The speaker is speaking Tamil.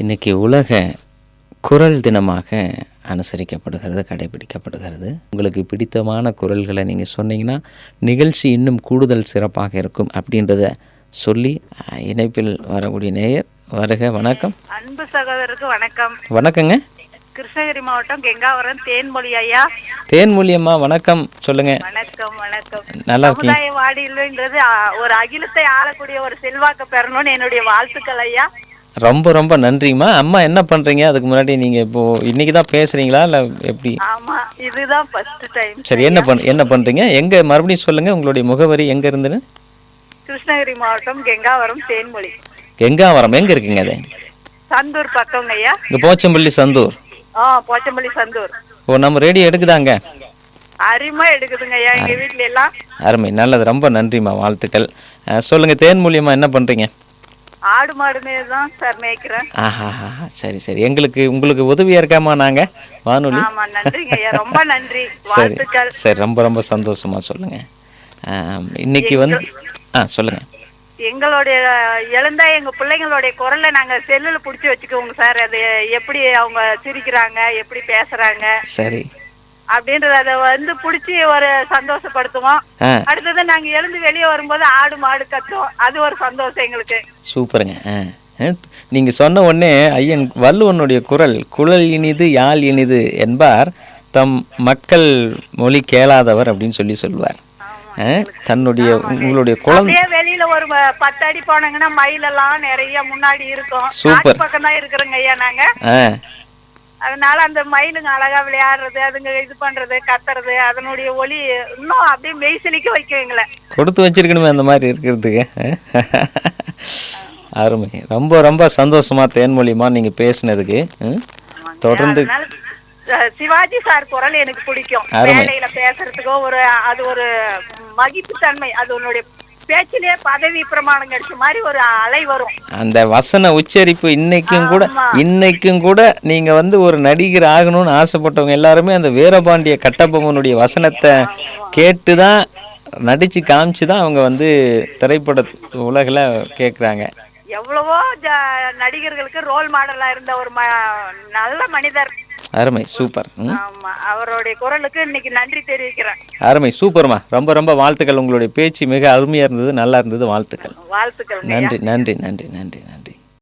இன்னைக்கு உலக குரல் தினமாக அனுசரிக்கப்படுகிறது கடைபிடிக்கப்படுகிறது. உங்களுக்கு பிடித்தமான குரல்களை நீங்கள் சொன்னீங்கன்னா நிகழ்ச்சி இன்னும் கூடுதல் சிறப்பாக இருக்கும் அப்படின்றத சொல்லி இணைப்பில் வரக்கூடிய நேயர் வருக வணக்கம். அன்பு சகோதரருக்கு வணக்கம். வணக்கங்க. கிருஷ்ணகிரி மாவட்டம் கெங்காவரம் தேன்மொழி ஐயா. தேன்மொழியம்மா வணக்கம். சொல்லுங்க. வணக்கம் வணக்கம். நல்லா சமுதாய வாடியில்ன்றது ஒரு அகிலத்தை ஆளக்கூடிய ஒரு செல்வாக்கு பெறணும்னு என்னுடைய வாழ்த்துக்கள் ஐயா. ரொம்ப ரொம்ப நன்றிம்மா. அம்மா என்ன பண்ணுறீங்க அதுக்கு முன்னாடி நீங்கள் இப்போது இன்றைக்கி தான் பேசுகிறீங்களா இல்லை எப்படி? ஆமா இதுதான் ஃபர்ஸ்ட் டைம் சரி என்ன பண் என்ன பண்ணுறீங்க எங்கே மறுபடியும் சொல்லுங்கள் உங்களுடைய முகவரி எங்கே இருந்துன்னு? கிருஷ்ணகிரி மாவட்டம் கெங்காவரம் தேன்மொழி. கெங்காவரம் எங்கே இருக்குங்க அது? சந்தூர் பக்கங்க ஐயா. இங்கே போச்சம்பள்ளி சந்தூர். ஆ போச்சம்பள்ளி சந்தூர். ஓ நம்ம ரேடியோ எடுக்குதாங்க? அருமை எடுக்குதுங்க ஐயா எங்க வீட்ல எல்லாம். அருமை. நல்லது. ரொம்ப நன்றிம்மா வாழ்த்துக்கள். சொல்லுங்க தேன் மூலியமா என்ன பண்றீங்க? ஆடு மாடுமே தான் சார் மேய்க்கிறேன். ஆஹா சரி சரி. எங்களுக்கு உங்களுக்கு உதவியா இருக்காமா நாங்க? வானொலி? ரொம்ப நன்றி. சரி சரி ரொம்ப ரொம்ப சந்தோஷமா சொல்லுங்க. இன்னைக்கு வந்து ஆ சொல்லுங்க. எங்களுடைய எழுந்தா எங்க பிள்ளைங்களுடைய குரலை நாங்க செல்லுல புடிச்சு வச்சுக்குவோங்க சார் அது எப்படி அவங்க சிரிக்கிறாங்க எப்படி பேசுறாங்க. சரி. அப்படின்றத அதை வந்து புடிச்சு ஒரு சந்தோஷப்படுத்துவோம். அடுத்தது நாங்க எழுந்து வெளியே வரும்போது ஆடு மாடு கத்தும் அது ஒரு சந்தோஷம் எங்களுக்கு. சூப்பருங்க. நீங்க சொன்ன உடனே ஐயன் வள்ளுவனுடைய குரல் குழல் இனிது யாழ் இனிது என்பார். தம் மக்கள் மொழி கேளாதவர் அப்படின்னு சொல்லி சொல்வார். தன்னுடைய உங்களுடைய குழந்தை வெளியில ஒரு பத்து அடி போனாங்கன்னா மயிலெல்லாம் நிறைய முன்னாடி இருக்கும். சூப்பர். பக்கம் தான் இருக்கிறோங்க ஐயா நாங்க. அதனால அந்த மயிலுங்க அழகா விளையாடுறது அதுங்க இது பண்றது கத்துறது அதனுடைய ஒலி இன்னும் அப்படியே மெய்சிலிக்க வைக்கும் எங்களை. கொடுத்து வச்சிருக்கணுமே அந்த மாதிரி இருக்கிறதுக்கு. அருமை. ரொம்ப ரொம்ப சந்தோஷமா தேன்மொழிமா நீங்க பேசுனதுக்கு? தொடர்ந்து சிவாஜி சார் குரல் எனக்கு பிடிக்கும். வேலையில பேசுறதுக்கோ ஒரு அது ஒரு மகிப்பு தன்மை அது உன்னுடைய பேச்சிலே பதவி பிரமாணம் கிடைச்ச மாதிரி ஒரு அலை வரும். அந்த வசன உச்சரிப்பு இன்னைக்கும் கூட. இன்னைக்கும் கூட நீங்க வந்து ஒரு நடிகர் ஆகணும்னு ஆசைப்பட்டவங்க எல்லாருமே அந்த வீரபாண்டிய கட்டபொம்மனுடைய வசனத்தை கேட்டு தான் நடிச்சு காமிச்சு தான் அவங்க வந்து திரைப்பட உலகில் கேட்குறாங்க எவ்வளவோ நடிகர்களுக்கு ரோல் மாடலா இருந்த ஒரு நல்ல மனிதர். அருமை சூப்பர். ஆமா அவருடைய குரலுக்கு இன்னைக்கு நன்றி தெரிவிக்கிறேன். அருமை சூப்பர்மா. ரொம்ப ரொம்ப வாழ்த்துக்கள். உங்களுடைய பேச்சு மிக அருமையாக இருந்தது நல்லா இருந்தது வாழ்த்துக்கள். வாழ்த்துக்கள் நன்றி நன்றி நன்றி நன்றி நன்றி.